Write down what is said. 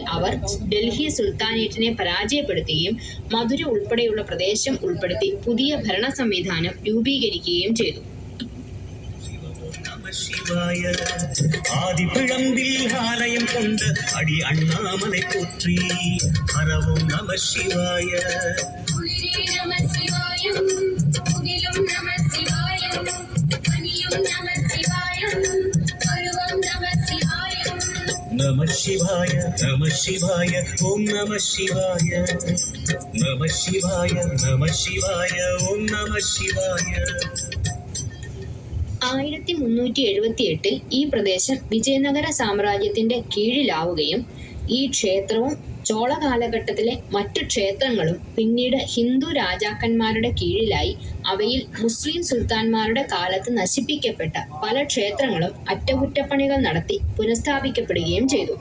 അവർ ഡൽഹി സുൽത്താനേറ്റിനെ പരാജയപ്പെടുത്തുകയും മധുര ഉൾപ്പെടെയുള്ള പ്രദേശം ഉൾപ്പെടുത്തി പുതിയ ഭരണ സംവിധാനം രൂപീകരിക്കുകയും ചെയ്തു. ആദിപിഴമ്പിൽ ആലയം കൊണ്ട് അടി അണ്ണാമനെ പോറ്റി. ഹരവും നമ ശിവായ. നമ ശിവായ നമ ശിവായ ഓം നമ ശിവായ. നമ ശിവായ നമ ശിവായ ഓം നമ ശിവായ. ആയിരത്തി മുന്നൂറ്റി എഴുപത്തിയെട്ടിൽ ഈ പ്രദേശം വിജയനഗര സാമ്രാജ്യത്തിന്റെ കീഴിലാവുകയും ഈ ക്ഷേത്രവും ചോള കാലഘട്ടത്തിലെ മറ്റു ക്ഷേത്രങ്ങളും പിന്നീട് ഹിന്ദു രാജാക്കന്മാരുടെ കീഴിലായി അവയിൽ മുസ്ലിം സുൽത്താൻമാരുടെ കാലത്ത് നശിപ്പിക്കപ്പെട്ട പല ക്ഷേത്രങ്ങളും അറ്റകുറ്റപ്പണികൾ നടത്തി പുനഃസ്ഥാപിക്കപ്പെടുകയും ചെയ്തു.